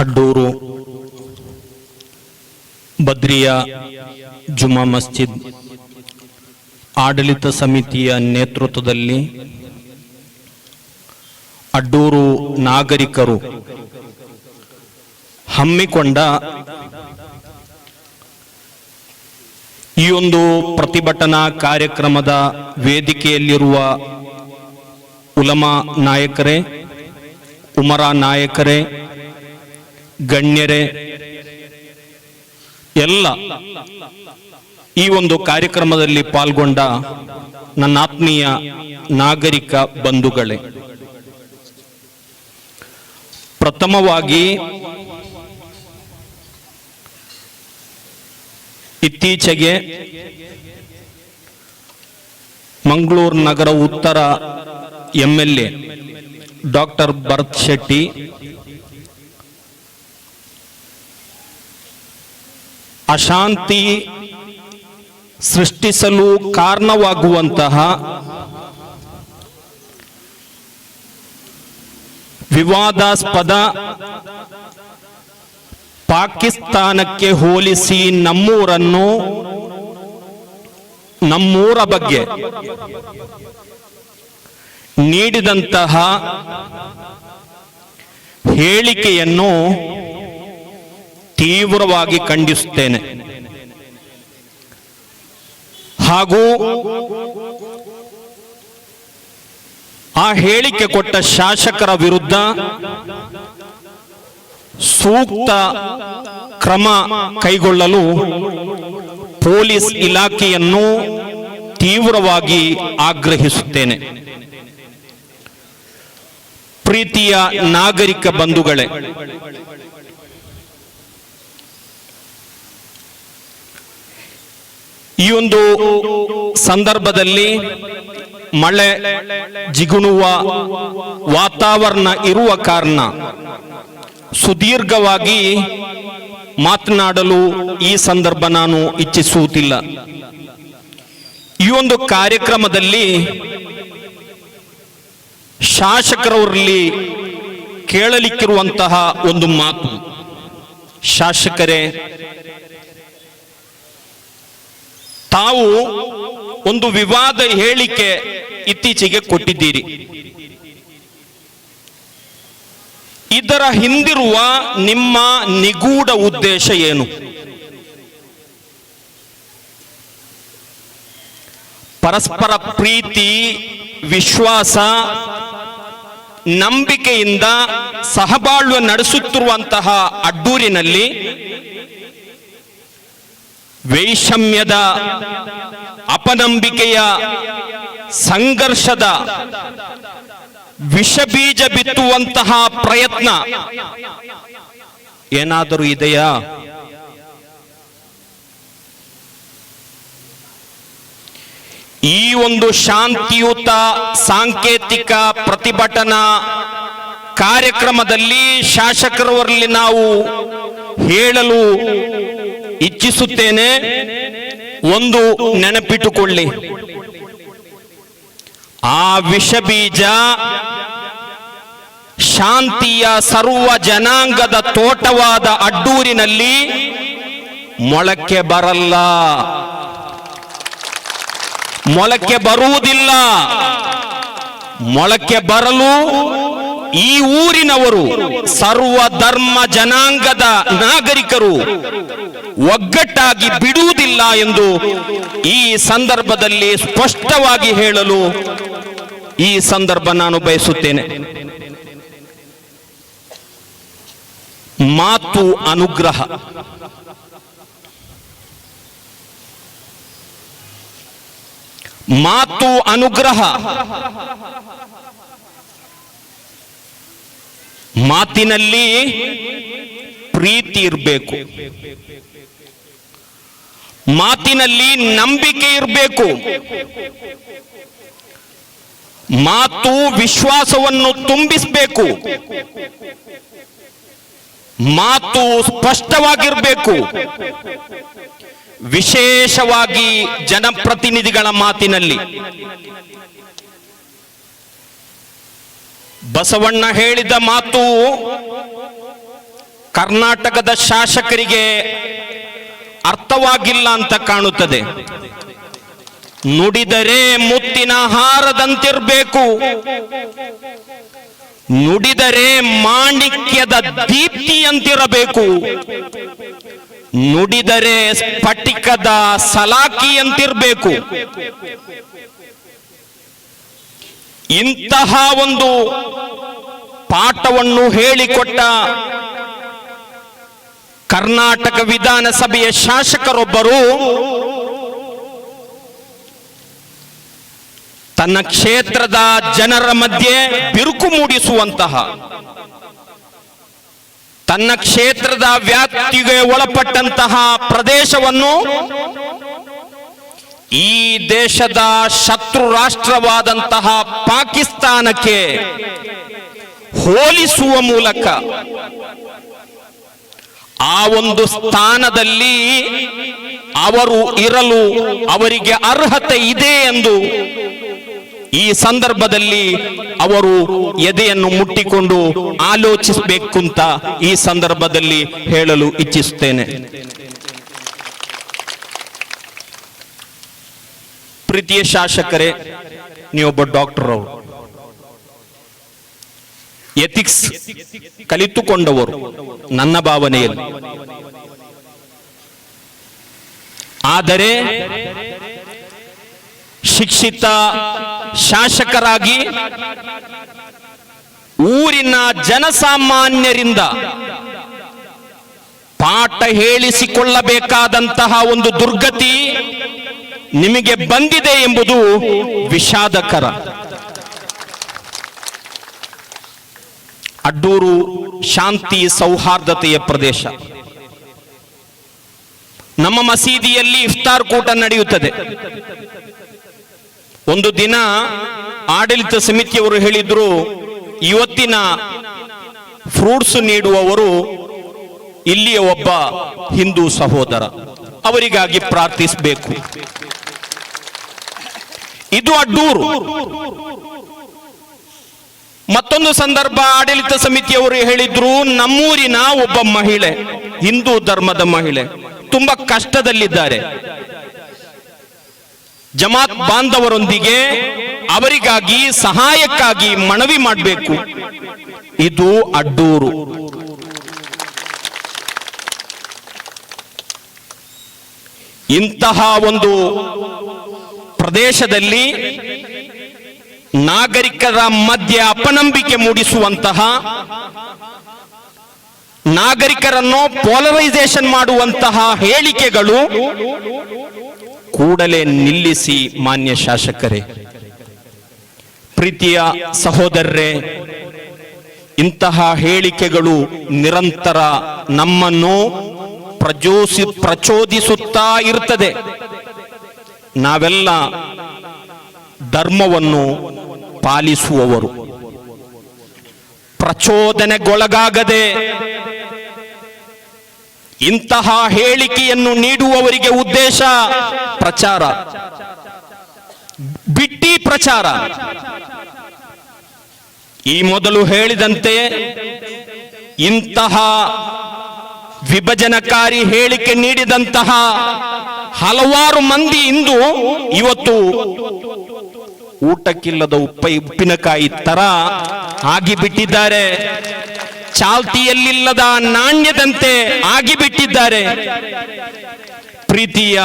ಅಡ್ಡೂರು, ಬದ್ರಿಯಾ ಜುಮಾ ಮಸ್ಜಿದ್, ಆಡಳಿತ ಸಮಿತಿಯ ನೇತೃತ್ವದಲ್ಲಿ ಅಡ್ಡೂರು ನಾಗರಿಕರು ಹಮ್ಮಿಕೊಂಡ ಈ ಒಂದು ಪ್ರತಿಭಟನಾ ಕಾರ್ಯಕ್ರಮದ ವೇದಿಕೆಯಲ್ಲಿರುವ ಉಲಮಾ ನಾಯಕರೇ, ಉಮರ ನಾಯಕರೇ ಗಣ್ಯರೇ, ಎಲ್ಲ ಈ ಒಂದು ಕಾರ್ಯಕ್ರಮದಲ್ಲಿ ಪಾಲ್ಗೊಂಡ ನನ್ನ ಆತ್ಮೀಯ ನಾಗರಿಕ ಬಂಧುಗಳೇ, ಪ್ರಥಮವಾಗಿ ಇತ್ತೀಚೆಗೆ ಮಂಗಳೂರು ನಗರ ಉತ್ತರ M L A doctor Bharat Shetty ಅಶಾಂತಿ ಸೃಷ್ಟಿಸಲು ಕಾರಣವಾಗುವಂತಹ ವಿವಾದಾಸ್ಪದ ಪಾಕಿಸ್ತಾನಕ್ಕೆ ಹೋಲಿಸಿ ನಮ್ಮೂರನ್ನು ನಮ್ಮೂರ ಬಗ್ಗೆ ನೀಡಿದಂತಹ ಹೇಳಿಕೆಯನ್ನು ತೀವ್ರವಾಗಿ ಖಂಡಿಸುತ್ತೇನೆ. ಹಾಗೂ ಆ ಹೇಳಿಕೆ ಕೊಟ್ಟ ಶಾಸಕರ ವಿರುದ್ಧ ಸೂಕ್ತ ಕ್ರಮ ಕೈಗೊಳ್ಳಲು ಪೊಲೀಸ್ ಇಲಾಖೆಯನ್ನು ತೀವ್ರವಾಗಿ ಆಗ್ರಹಿಸುತ್ತೇನೆ. ಪ್ರೀತಿಯ ನಾಗರಿಕ ಬಂಧುಗಳೇ ಈ ಒಂದು ಸಂದರ್ಭದಲ್ಲಿ ಮಳೆ ಜಿಗುಣುವ ವಾತಾವರಣ ಇರುವ ಕಾರಣ ಸುದೀರ್ಘವಾಗಿ ಮಾತನಾಡಲು ಈ ಸಂದರ್ಭ ನಾನು ಇಚ್ಛಿಸುವುದಿಲ್ಲ. ಈ ಒಂದು ಕಾರ್ಯಕ್ರಮದಲ್ಲಿ ಶಾಸಕರವರಲ್ಲಿ ಕೇಳಲಿಕ್ಕಿರುವಂತಹ ಒಂದು ಮಾತು. ಶಾಸಕರೇ ತಾವು ಒಂದು ವಿವಾದ ಹೇಳಿಕೆ ಇತ್ತೀಚೆಗೆ ಕೊಟ್ಟಿದ್ದೀರಿ. ಇದರ ಹಿಂದಿರುವ ನಿಮ್ಮ ನಿಗೂಢ ಉದ್ದೇಶ ಏನು? ಪರಸ್ಪರ ಪ್ರೀತಿ, ವಿಶ್ವಾಸ, ನಂಬಿಕೆಯಿಂದ ಸಹಬಾಳ್ವೆ ನಡೆಸುತ್ತಿರುವಂತಹ ಅಡ್ಡೂರಿನಲ್ಲಿ ವೈಷಮ್ಯದ ಅಪನಂಬಿಕೆಯ ಸಂಘರ್ಷದ ವಿಷಬೀಜ ಬಿತ್ತುವಂತಹ ಪ್ರಯತ್ನ ಏನಾದರೂ ಇದೆಯಾ? ಈ ಒಂದು ಶಾಂತಿಯುತ ಸಾಂಕೇತಿಕ ಪ್ರತಿಭಟನಾ ಕಾರ್ಯಕ್ರಮದಲ್ಲಿ ಶಾಸಕರವರಲ್ಲಿ ನಾವು ಹೇಳಲು ಇಚ್ಛಿಸುತ್ತೇನೆ. ಒಂದು ನೆನಪಿಟ್ಟುಕೊಳ್ಳಿ. ಆ ವಿಷಬೀಜ ಶಾಂತಿಯ ಸರ್ವ ಜನಾಂಗದ ತೋಟವಾದ ಅಡ್ಡೂರಿನಲ್ಲಿ ಮೊಳಕೆ ಬರಲ್ಲ. ಮೊಳಕೆ ಬರುವುದಿಲ್ಲ. ಮೊಳಕೆ ಬರಲು ಈ ಊರಿನವರು ಸರ್ವ ಧರ್ಮ ಜನಾಂಗದ ನಾಗರಿಕರು ಒಗ್ಗಟ್ಟಾಗಿ ಬಿಡುವುದಿಲ್ಲ ಎಂದು ಈ ಸಂದರ್ಭದಲ್ಲಿ ಸ್ಪಷ್ಟವಾಗಿ ಹೇಳಲು ಈ ಸಂದರ್ಭ ನಾನು ಬಯಸುತ್ತೇನೆ. ಮಾತು ಅನುಗ್ರಹ. ಮಾತು ಅನುಗ್ರಹ. ಮಾತಿನಲ್ಲಿ ಪ್ರೀತಿ ಇರಬೇಕು. ಮಾತಿನಲ್ಲಿ ನಂಬಿಕೆ ಇರಬೇಕು. ಮಾತು ವಿಶ್ವಾಸವನ್ನು ತುಂಬಿಸಬೇಕು. ಮಾತು ಸ್ಪಷ್ಟವಾಗಿರಬೇಕು. ವಿಶೇಷವಾಗಿ ಜನಪ್ರತಿನಿಧಿಗಳ ಮಾತಿನಲ್ಲಿ. ಬಸವಣ್ಣ ಹೇಳಿದ ಮಾತು ಕರ್ನಾಟಕದ ಶಾಸಕರಿಗೆ ಅರ್ಥವಾಗಿಲ್ಲ ಅಂತ ಕಾಣುತ್ತದೆ. ನುಡಿದರೆ ಮುತ್ತಿನ ಹಾರದಂತಿರಬೇಕು. ನುಡಿದರೆ ಮಾಣಿಕ್ಯದ ದೀಪ್ತಿಯಂತಿರಬೇಕು. ನುಡಿದರೆ ಸ್ಫಟಿಕದ ಸಲಾಕಿಯಂತಿರ್ಬೇಕು. ಇಂತಹ ಒಂದು ಪಾಠವನ್ನು ಹೇಳಿಕೊಟ್ಟ ಕರ್ನಾಟಕ ವಿಧಾನಸಭೆಯ ಶಾಸಕರೊಬ್ಬರು ತನ್ನ ಕ್ಷೇತ್ರದ ಜನರ ಮಧ್ಯೆ ಬಿರುಕು ಮೂಡಿಸುವಂತಹ, ತನ್ನ ಕ್ಷೇತ್ರದ ವ್ಯಾಪ್ತಿಗೆ ಒಳಪಟ್ಟಂತಹ ಪ್ರದೇಶವನ್ನು ಈ ದೇಶದ ಶತ್ರು ರಾಷ್ಟ್ರವಾದಂತಹ ಪಾಕಿಸ್ತಾನಕ್ಕೆ ಹೋಲಿಸುವ ಮೂಲಕ ಆ ಒಂದು ಸ್ಥಾನದಲ್ಲಿ ಅವರು ಇರಲು ಅವರಿಗೆ ಅರ್ಹತೆ ಇದೆ ಎಂದು ಈ ಸಂದರ್ಭದಲ್ಲಿ ಅವರು ಎದೆಯನ್ನು ಮುಟ್ಟಿಕೊಂಡು ಆಲೋಚಿಸಬೇಕು ಅಂತ ಈ ಸಂದರ್ಭದಲ್ಲಿ ಹೇಳಲು ಇಚ್ಛಿಸುತ್ತೇನೆ. ಪ್ರೀತಿಯ ಶಾಸಕರೇ ನೀವೊಬ್ಬ ಡಾಕ್ಟರ್ ಅವರು. ಎಥಿಕ್ಸ್ ಕಲಿತುಕೊಂಡವರು ನನ್ನ ಭಾವನೆಯಲ್ಲಿ. ಆದರೆ ಶಿಕ್ಷಿತ ಶಾಸಕರಾಗಿ ಊರಿನ ಜನಸಾಮಾನ್ಯರಿಂದ ಪಾಠ ಹೇಳಿಸಿಕೊಳ್ಳಬೇಕಾದಂತಹ ಒಂದು ದುರ್ಗತಿ ನಿಮಗೆ ಬಂದಿದೆ ಎಂಬುದು ವಿಷಾದಕರ. ಅಡ್ಡೂರು ಶಾಂತಿ ಸೌಹಾರ್ದತೆಯ ಪ್ರದೇಶ. ನಮ್ಮ ಮಸೀದಿಯಲ್ಲಿ ಇಫ್ತಾರ್ ಕೂಟ ನಡೆಯುತ್ತದೆ. ಒಂದು ದಿನ ಆಡಳಿತ ಸಮಿತಿಯವರು ಹೇಳಿದ್ರು, ಇವತ್ತಿನ ಫ್ರೂಟ್ಸ್ ನೀಡುವವರು ಇಲ್ಲಿಯ ಒಬ್ಬ ಹಿಂದೂ ಸಹೋದರ. ಅವರಿಗಾಗಿ ಪ್ರಾರ್ಥಿಸಬೇಕು. ಇದು ಅಡ್ಡೂರು ಮತ್ತೊಂದು ಸಂದರ್ಭ ಆಡಳಿತ ಸಮಿತಿಯವರು ಹೇಳಿದ್ರು, ನಮ್ಮೂರಿನ ಒಬ್ಬ ಮಹಿಳೆ, ಹಿಂದೂ ಧರ್ಮದ ಮಹಿಳೆ, ತುಂಬಾ ಕಷ್ಟದಲ್ಲಿದ್ದಾರೆ. ಜಮಾತ್ ಬಾಂಧವರೊಂದಿಗೆ ಅವರಿಗಾಗಿ ಸಹಾಯಕ್ಕಾಗಿ ಮನವಿ ಮಾಡಬೇಕು. ಇದು ಅಡ್ಡೂರು ಇಂತಹ ಒಂದು ಪ್ರದೇಶದಲ್ಲಿ ನಾಗರಿಕರ ಮಧ್ಯೆ ಅಪನಂಬಿಕೆ ಮೂಡಿಸುವಂತಹ, ನಾಗರಿಕರನ್ನು ಪೋಲರೈಸೇಷನ್ ಮಾಡುವಂತಹ ಹೇಳಿಕೆಗಳು ಕೂಡಲೇ ನಿಲ್ಲಿಸಿ ಮಾನ್ಯ ಶಾಸಕರೇ. ಪ್ರೀತಿಯ ಸಹೋದರರೇ, ಇಂತಹ ಹೇಳಿಕೆಗಳು ನಿರಂತರ ನಮ್ಮನ್ನು ಪ್ರಚೋಸಿ ಪ್ರಚೋದಿಸುತ್ತಾ ಇರ್ತದೆ. ನಾವೆಲ್ಲ ಧರ್ಮವನ್ನು ಪಾಲಿಸುವವರು. ಪ್ರಚೋದನೆಗೊಳಗಾಗದೆ ಇಂತಹ ಹೇಳಿಕೆಯನ್ನು ನೀಡುವವರಿಗೆ ಉದ್ದೇಶ ಪ್ರಚಾರ. ಬಿಟ್ಟಿ ಪ್ರಚಾರ. ಈ ಮೊದಲು ಹೇಳಿದಂತೆ ಇಂತಹ ವಿಭಜನಕಾರಿ ಹೇಳಿಕೆ ನೀಡಿದಂತಹ ಹಲವಾರು ಮಂದಿ ಇಂದು ಇವತ್ತು ಊಟಕ್ಕಿಲ್ಲದ ಉಪ್ಪ ಉಪ್ಪಿನಕಾಯಿ ತರ ಆಗಿಬಿಟ್ಟಿದ್ದಾರೆ. ಚಾಲ್ತಿಯಲ್ಲಿಲ್ಲದ ನಾಣ್ಯದಂತೆ ಆಗಿಬಿಟ್ಟಿದ್ದಾರೆ. ಪ್ರೀತಿಯ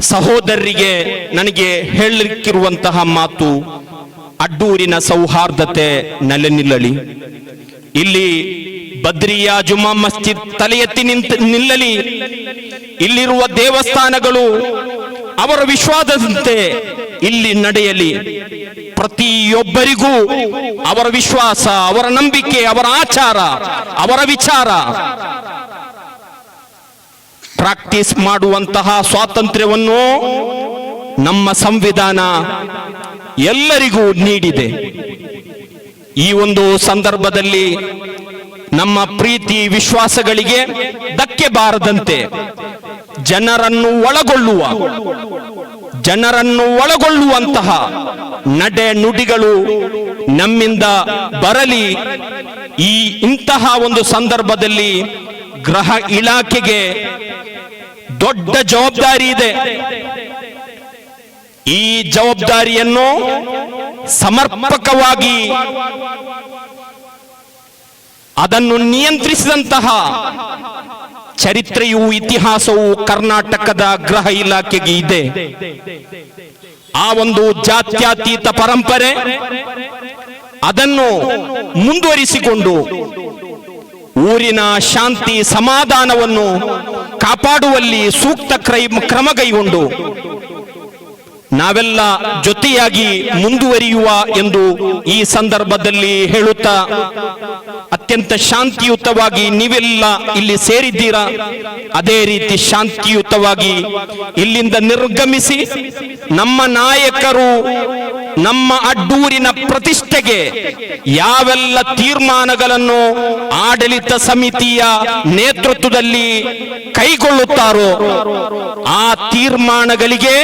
ಸಹೋದರರಿಗೆ ನನಗೆ ಹೇಳಲಿಕ್ಕಿರುವಂತಹ ಮಾತು, ಅಡ್ಡೂರಿನ ಸೌಹಾರ್ದತೆ ನೆಲೆ ನಿಲ್ಲಲಿ. ಇಲ್ಲಿ ಬದ್ರಿಯಾ ಜುಮಾ ಮಸ್ಜಿದ್ ತಲೆ ನಿಂತ ನಿಲ್ಲಲಿ. ಇಲ್ಲಿರುವ ದೇವಸ್ಥಾನಗಳು ಅವರ ವಿಶ್ವಾಸದಂತೆ ಇಲ್ಲಿ ನಡೆಯಲಿ. ಪ್ರತಿಯೊಬ್ಬರಿಗೂ ಅವರ ವಿಶ್ವಾಸ, ಅವರ ನಂಬಿಕೆ, ಅವರ ಆಚಾರ, ಅವರ ವಿಚಾರ. ಪ್ರಾಕ್ಟೀಸ್ ಮಾಡುವಂತಹ ಸ್ವಾತಂತ್ರ್ಯವನ್ನು ನಮ್ಮ ಸಂವಿಧಾನ ಎಲ್ಲರಿಗೂ ನೀಡಿದೆ. ಈ ಒಂದು ಸಂದರ್ಭದಲ್ಲಿ ನಮ್ಮ ಪ್ರೀತಿ ವಿಶ್ವಾಸಗಳಿಗೆ ಧಕ್ಕೆ ಬಾರದಂತೆ ಜನರನ್ನು ಒಳಗೊಳ್ಳುವ, ಜನರನ್ನು ಒಳಗೊಳ್ಳುವಂತಹ ನಡೆ ನುಡಿಗಳು ನಮ್ಮಿಂದ ಬರಲಿ. ಈ ಇಂತಹ ಒಂದು ಸಂದರ್ಭದಲ್ಲಿ ಗೃಹ ಇಲಾಖೆಗೆ ದೊಡ್ಡ ಜವಾಬ್ದಾರಿ ಇದೆ. ಈ ಜವಾಬ್ದಾರಿಯನ್ನು ಸಮರ್ಪಕವಾಗಿ ಅದನ್ನು ನಿಯಂತ್ರಿಸಿದಂತಹ ಚರಿತ್ರೆಯು ಇತಿಹಾಸವು ಕರ್ನಾಟಕದ ಗೃಹ ಇಲಾಖೆಗೆ ಇದೆ. ಆ ಒಂದು ಜಾತ್ಯತೀತ ಪರಂಪರೆ ಅದನ್ನು ಮುಂದುವರಿಸಿಕೊಂಡು ಊರಿನ ಶಾಂತಿ ಸಮಾಧಾನವನ್ನು ಕಾಪಾಡುವಲ್ಲಿ ಸೂಕ್ತ ಕ್ರೈ- ಕ್ರಮ ಕೈಗೊಂಡು ನಾವೆಲ್ಲ ಜೊತೆಯಾಗಿ ಮುಂದುವರಿಯುವ ಎಂದು ಈ ಸಂದರ್ಭದಲ್ಲಿ ಹೇಳುತ್ತಾ ಅತ್ಯಂತ ಶಾಂತಿಯುತವಾಗಿ ನೀವೆಲ್ಲ ಇಲ್ಲಿ ಸೇರಿದ್ದೀರಾ? ಅದೇ ರೀತಿ ಶಾಂತಿಯುತವಾಗಿ ಇಲ್ಲಿಂದ ನಿರ್ಗಮಿಸಿ ನಮ್ಮ ನಾಯಕರು ನಮ್ಮ ಅಡ್ಡೂರಿನ ಪ್ರತಿಷ್ಠೆಗೆ ಯಾವೆಲ್ಲ ತೀರ್ಮಾನಗಳನ್ನು ಆಡಳಿತ ಸಮಿತಿಯ ನೇತೃತ್ವದಲ್ಲಿ ಕೈಗೊಳ್ಳುತ್ತಾರೋ ಆ ತೀರ್ಮಾನಗಳಿಗೆ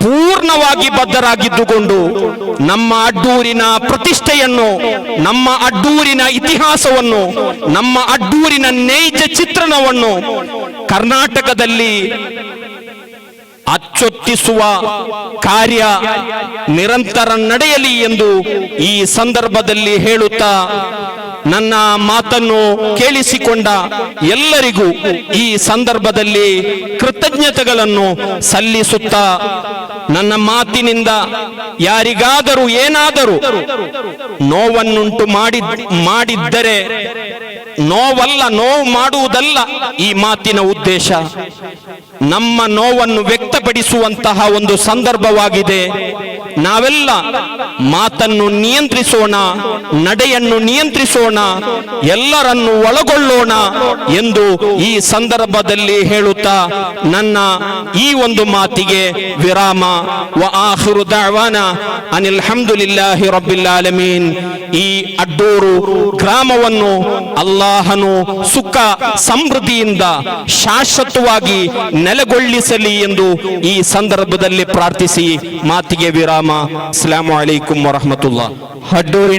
ಪೂರ್ಣವಾಗಿ ಬದ್ಧರಾಗಿದ್ದುಕೊಂಡು ನಮ್ಮ ಅಡ್ಡೂರಿನ ಪ್ರತಿಷ್ಠೆಯನ್ನು ನಮ್ಮ ಅಡ್ಡೂರಿನ ಇತಿಹಾಸವನ್ನು ನಮ್ಮ ಅಡ್ಡೂರಿನ ನೈಜ ಚಿತ್ರಣವನ್ನು ಕರ್ನಾಟಕದಲ್ಲಿ ಅಚ್ಚೊತ್ತಿಸುವ ಕಾರ್ಯ ನಿರಂತರ ನಡೆಯಲಿ ಎಂದು ಈ ಸಂದರ್ಭದಲ್ಲಿ ಹೇಳುತ್ತಾ ನನ್ನ ಮಾತನ್ನು ಕೇಳಿಸಿಕೊಂಡ ಎಲ್ಲರಿಗೂ ಈ ಸಂದರ್ಭದಲ್ಲಿ ಕೃತಜ್ಞತೆಗಳನ್ನು ಸಲ್ಲಿಸುತ್ತಾ ನನ್ನ ಮಾತಿನಿಂದ ಯಾರಿಗಾದರೂ ಏನಾದರೂ ನೋವನ್ನುಂಟು ಮಾಡಿ ಮಾಡಿದ್ದರೆ ನೋವಲ್ಲ, ನೋವು ಮಾಡುವುದಲ್ಲ ಈ ಮಾತಿನ ಉದ್ದೇಶ. ನಮ್ಮ ನೋವನ್ನು ವ್ಯಕ್ತಪಡಿಸುವಂತಹ ಒಂದು ಸಂದರ್ಭವಾಗಿದೆ. ನಾವೆಲ್ಲ ಮಾತನ್ನು ನಿಯಂತ್ರಿಸೋಣ, ನಡೆಯನ್ನು ನಿಯಂತ್ರಿಸೋಣ, ಎಲ್ಲರನ್ನು ಒಳಗೊಳ್ಳೋಣ ಎಂದು ಈ ಸಂದರ್ಭದಲ್ಲಿ ಹೇಳುತ್ತಾ ನನ್ನ ಈ ಒಂದು ಮಾತಿಗೆ ವಿರಾಮ. ವ ದಅವಾನ ಅನಿಲ್ ರಬ್ಬಿಲ್ ಆಲಮೀನ್. ಈ ಅಡ್ಡೂರು ಗ್ರಾಮವನ್ನು ಅಲ್ಲಾಹನು ಸುಖ, ಸಮೃದ್ಧಿಯಿಂದ ಶಾಶ್ವತವಾಗಿ ನೆಲೆಗೊಳ್ಳಿಸಲಿ ಎಂದು ಈ ಸಂದರ್ಭದಲ್ಲಿ ಪ್ರಾರ್ಥಿಸಿ ಮಾತಿಗೆ ವಿರಾಮ. ಅಸ್ಲಾಂ ವರಹಮತುಲ್ಲಾ. ಹಡ್ಡೂರಿನ